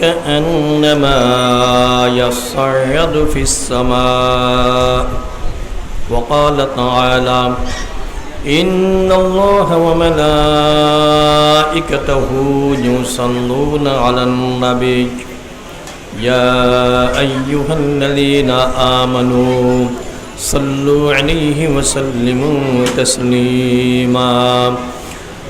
كأنما يصعد في السماء. وقال تعالى إن الله وملائكته يصلون على النبي. يا أيها الذين آمنوا صلوا عليه وسلموا تسليما.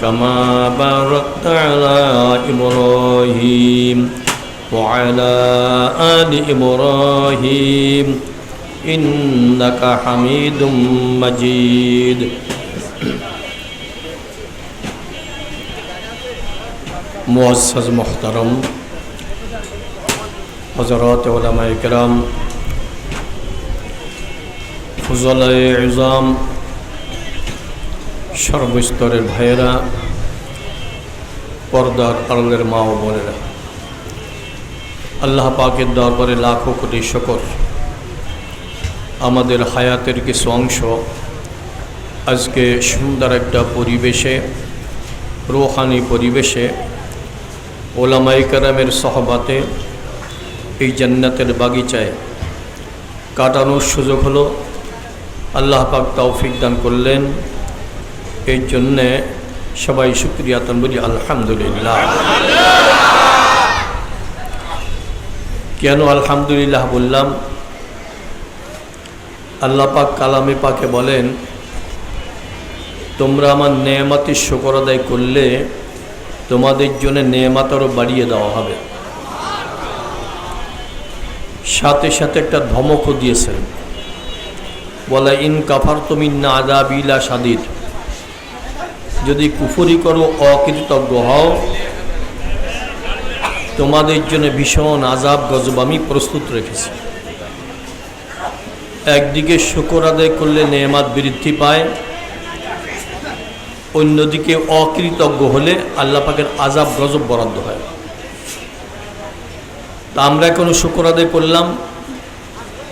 كما باركت على إبراهيم وعلى آل إبراهيم إنك حميد مجيد معزز محترم حضرات علماء کرام فضل عظام সর্বস্তরের ভাইয়েরা, পর্দার আড়লের মা ও বোনেরা, আল্লাহ পাকের দরবারে লাখো কোটি শকর। আমাদের হায়াতের কিছু অংশ আজকে সুন্দর একটা পরিবেশে, রোহানি পরিবেশে ওলামাই কারামের সহবাতে এই জান্নাতের বাগিচায় কাটানোর সুযোগ হলো। আল্লাহ পাক তৌফিক দান করলেন। এই জন্যে সবাই শুক্রিয়াতন বলি আলহামদুলিল্লাহ। কেন আলহামদুলিল্লাহ বললাম? আল্লাহ পাক কালামে পাকে বলেন, তোমরা আমার নেয়ামাতির শকর আদায় করলে তোমাদের জন্য নেয়ামাত আরও বাড়িয়ে দেওয়া হবে। সাথে সাথে একটা ধমকও দিয়েছেন। বলে ইন কাফার তুমি না আদাবিলা সাদিদ যদি কুফরি করো, অকৃতজ্ঞ হও। তোমাদের জন্য ভীষণ আজাব গজব আমি প্রস্তুত রেখেছি। একদিকে শুকর আদায় করলে নেয়ামাত বৃদ্ধি পায়, অন্যদিকে অকৃতজ্ঞ হলে আল্লাহ পাকের আজাব গজব বরাদ্দ হয়। তা আমরা এখন শুকর আদায় করলাম।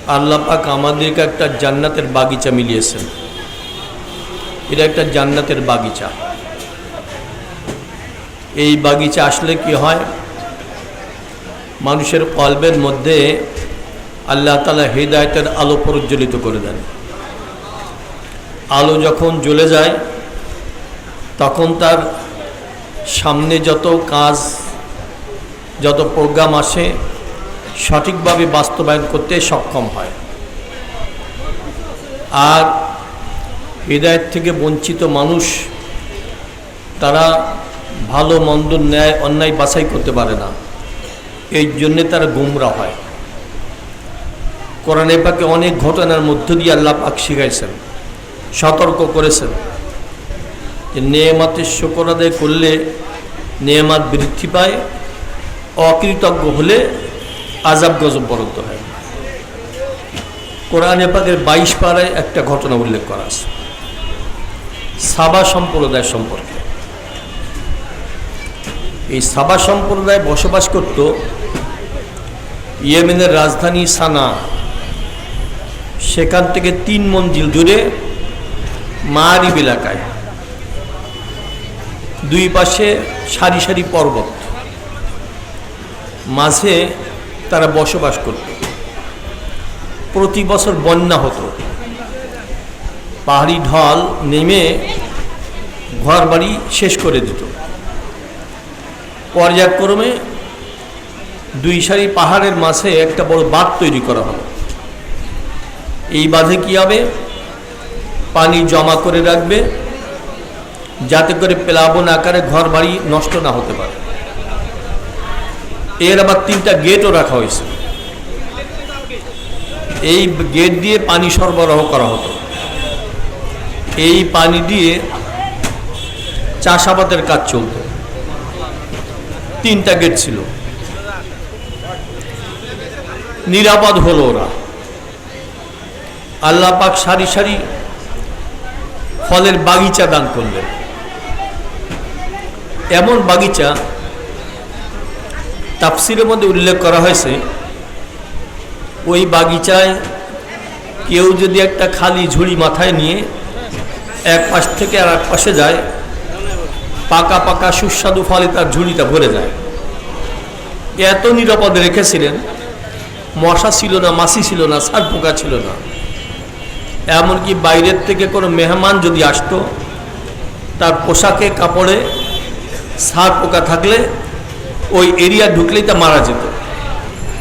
আল্লাহ পাক আমাদেরকে একটা জান্নাতের বাগিচা মিলিয়েছেন। এটা একটা জান্নাতের বাগিচা। এই বাগিচা আসলে কি হয়? মানুষের কল্পের মধ্যে আল্লাহ তালা হৃদায়তের আলো প্রজ্বলিত করে দেন। আলো যখন জ্বলে যায়, তখন তার সামনে যত কাজ, যত প্রোগ্রাম আসে, সঠিকভাবে বাস্তবায়ন করতে সক্ষম হয়। আর হৃদায়ত থেকে বঞ্চিত মানুষ তারা ভালো, মন্দ, ন্যায়, অন্যায় বাছাই করতে পারে না। এই জন্যে তারা গুমরা হয়। কোরআনে পাকে অনেক ঘটনার মধ্য দিয়ে আল্লাহ পাক শিখাইছেন, সতর্ক করেছেন যে নেয়ামাতের শকর আদায় করলে নেয়ামাত বৃদ্ধি পায়, অকৃতজ্ঞ হলে আজাব গজব বরাদ্দ হয়। কোরআনে পাকের বাইশ পাড়ায় একটা ঘটনা উল্লেখ করা আছে। সাবা সম্প্রদায় সম্পর্কে। এই সাবা সম্প্রদায় বসবাস করত ইয়েমেনের রাজধানী সানা। সেখান থেকে তিন মঞ্জিল দূরে মারিব এলাকায়। দুই পাশে সারি সারি পর্বত। মাঝে তারা বসবাস করত। প্রতি বছর বন্যা হতো। পাহাড়ি ঢল নেমে ঘর বাড়ি শেষ করে দিত। পর্যায়ক্রমে দুই সারি পাহাড়ের মাঝে একটা বড় বাঁধ তৈরি করা হলো। এই বাঁধে কী হবে? পানি জমা করে রাখবে, যাতে করে প্লাবন আকারে ঘর বাড়ি নষ্ট না হতে পারে। এর আবার তিনটা গেটও রাখা হয়েছে। এই গেট দিয়ে পানি সরবরাহ করা হতো। এই পানি দিয়ে চাষাবাদের কাজ চলত। তিনটা গেট ছিল। নিরাপদ হলো ওরা। আল্লাহ পাক সারি সারি ফলের বাগিচা দান করলেন। এমন বাগিচা তাফসিরের মধ্যে উল্লেখ করা হয়েছে, ওই বাগিচায় কেউ যদি একটা খালি ঝুড়ি মাথায় নিয়ে এক পাশ থেকে আর এক পাশে যায় পাকা পাকা সুস্বাদু ফলে তার ঝুড়িটা ভরে যায়। এত নিরাপদে রেখেছিলেন, মশা ছিল না, মাছি ছিল না, সার পোকা ছিল না। এমনকি বাইরের থেকে কোনো মেহমান যদি আসতো, তার পোশাকে, কাপড়ে সার পোকা থাকলে ওই এরিয়া ঢুকলেই তা মারা যেত।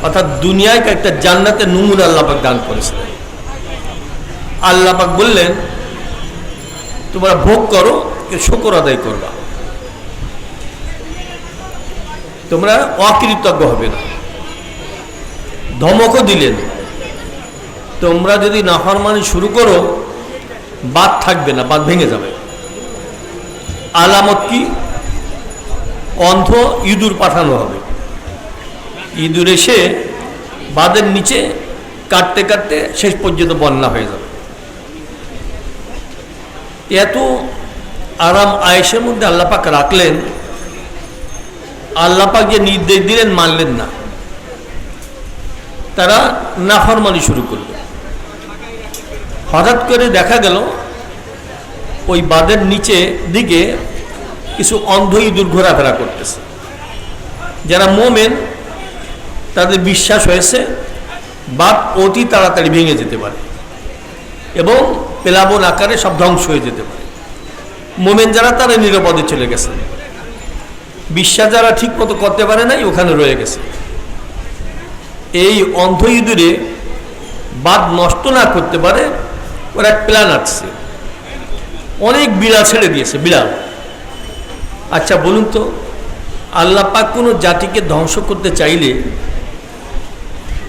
অর্থাৎ দুনিয়ায় একটা জান্নাতে নুমুর আল্লাপাক দান করেছিলেন আল্লাপাক বললেন, তোমরা ভোগ করো শকর আদায় করবা। তোমরা অকৃতজ্ঞ হবে না। ধমকও দিলেন। তোমরা যদি নাফরমানি শুরু করো, বাদ থাকবে না, বাদ ভেঙে যাবে। আলামত কি? অন্ধ ইঁদুর পাঠানো হবে। ইঁদুর এসে বাদের নিচে কাটতে কাটতে শেষ পর্যন্ত বন্যা হয়ে যাবে। এত আরাম আয়েসের মধ্যে আল্লাপাক রাখলেন আল্লাপাক যে নির্দেশ দিলেন মানলেন না। তারা নাফরমানি শুরু করল। হঠাৎ করে দেখা গেল, ওই বাঁধের নিচে দিকে কিছু অন্ধ ইঁদুর ঘোরাফেরা করতেছে। যারা মোমেন, তাদের বিশ্বাস হয়েছে বাদ অতি তাড়াতাড়ি ভেঙে যেতে পারে এবং পেলাবন আকারে সব ধ্বংস হয়ে যেতে পারে। মোমেন যারা, তারা নিরাপদে চলে গেছে। বিশ্বাস যারা ঠিক মতো করতে পারে নাই, ওখানে রয়ে গেছে। এই অন্ধ ইঁদুরে বাদ নষ্ট না করতে পারে, ওরা এক প্ল্যান আসছে অনেক বিড়াল ছেড়ে দিয়েছে বিড়াল আচ্ছা বলুন তো, আল্লাহ পাক কোনো জাতিকে ধ্বংস করতে চাইলে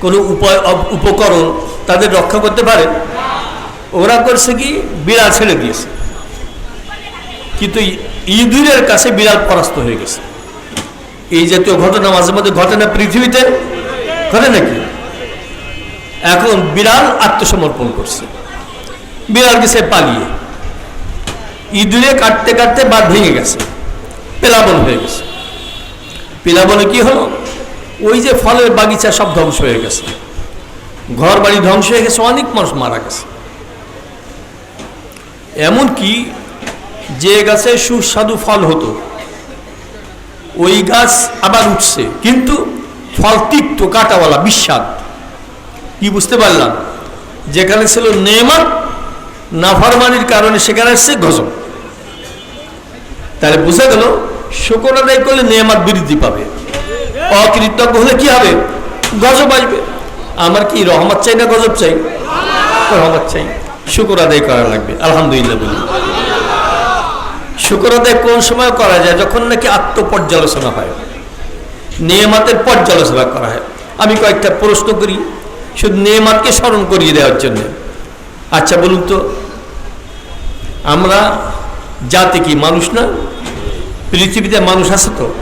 কোনো উপায় উপকরণ তাদের রক্ষা করতে পারে? ওরা করছে কি? বিড়াল ছেড়ে দিয়েছে। কিন্তু ইঁদুরের কাছে বিড়াল পরাস্ত হয়ে গেছে। এই জাতীয় ঘটনা মাঝে মাঝে ঘটে না পৃথিবীতে? ঘটে নাকি? এখন বিড়াল আত্মসমর্পণ করছে। বিড়াল গেছে পালিয়ে। ইঁদুরে কাটতে কাটতে বাদ ভেঙে গেছে। পেলাবন হয়ে গেছে। পেলাবনে কি হলো? ওই যে ফলের বাগিচা সব ধ্বংস হয়ে গেছে। ঘর বাড়ি ধ্বংস হয়ে গেছে, অনেক মানুষ মারা গেছে। এমন কি যে গাছে সুস্বাদু ফল হতো, ওই গাছ আবার উঠছে। কিন্তু ফল তিক্ত, কাটাওয়ালা, বিস্বাদ। কি বুঝতে পারলাম? যেখানে ছিল নেমাত, নাফরমানির কারণে সেখানে এসছে গজব। তাহলে বুঝে গেল, শুকর আদায় করলে নেমাত বৃদ্ধি পাবে। অকৃতজ্ঞ হলে কি হবে? গজব আসবে। আমার কি রহমত চাই না গজব চাই? রহমত চাই। শুকর আদায় করা লাগবে। আলহামদুলিল্লাহ বলি। শুকর আদায় কোন সময় করা যায়? যখন নাকি আত্মপর্যালোচনা হয়। নিয়মাতের পর্যালোচনা করা হয়। আমি কয়েকটা প্রশ্ন করি, শুধু নিয়মাতকে স্মরণ করিয়ে দেওয়ার জন্য। আচ্ছা বলুন তো, আমরা জাতি কি মানুষ না? পৃথিবীতে মানুষ আছে তো?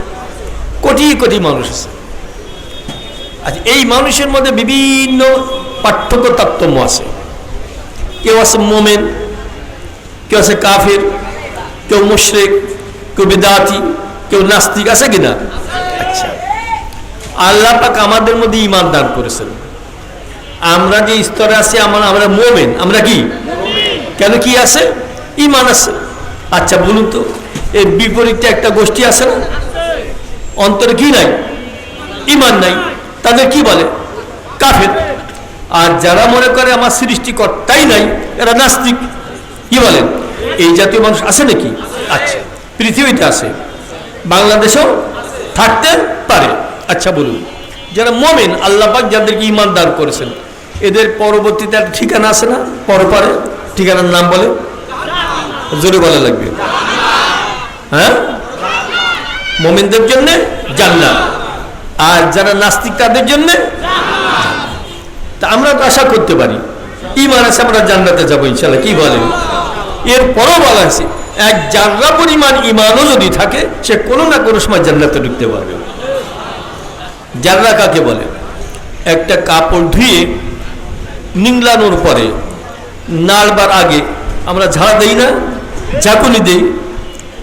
কোটি কোটি মানুষ আছে। আচ্ছা এই মানুষের মধ্যে বিভিন্ন পার্থক্য তারতম্য আছে। কেউ আছে মোমেন, কেউ আছে কাফের কেউ মুশরেক কেউ বেদাতি কেউ নাস্তিক আছে কিনা? আচ্ছা। আল্লাহ পাক আমাদের মধ্যে ইমান দান করেছেন। আমরা যে স্তরে আছি আমরা আমরা মোমেন আমরা কি? কেন কি আছে? ইমান আছে। আচ্ছা বলুন তো এর বিপরীতে একটা গোষ্ঠী আছে না? অন্তরে কি নাই? ইমান নাই। তাদের কি বলে? কাফের। আর যারা মনে করে আমার সৃষ্টিকর্তাই নাই এরা নাস্তিক কি বলেন? এই জাতীয় মানুষ আছে নাকি? আচ্ছা পৃথিবীতে আছে। বাংলাদেশেও থাকতে পারে। আচ্ছা বলুন। যারা মমিন আল্লাপাক যাদেরকে ইমান দান করেছেন, এদের পরবর্তীতে একটা ঠিকানা আছে না? পরপারে? ঠিকানার নাম বলে জোরে বলা লাগবে। হ্যাঁ? মোমিনদের জন্য জান্নাত। আর যারা নাস্তিক, তাদের জন্য তা আমরা তো আশা করতে পারি। ইমান আছে, আমরা জান্নাতে যাব, ইনশাল্লাহ। কি বলেন? এরপরও বলা আছে এক জাররা পরিমাণ ইমানও যদি থাকে, সে কোনো না কোনো সময় জান্নাতে ঢুকতে পারবে। জাররা কাকে বলে? একটা কাপড় ধুয়ে নিংলানোর পরে, নাড়বার আগে আমরা ঝাড়া দেই না, ঝাঁকুনি দেই।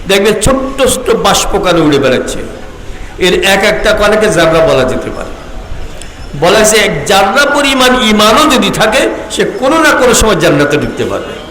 দেখবে ছোট্ট ছোট্ট বাষ্পকানে উড়ে বেড়াচ্ছে। এর এক একটা কণাকে জাবরা বলা যেতে পারে। বলা হয়েছে, এক জাররা পরিমাণ ইমানও যদি থাকে, সে কোনো না কোনো সময় জান্নাতে ঢুকতে পারবে।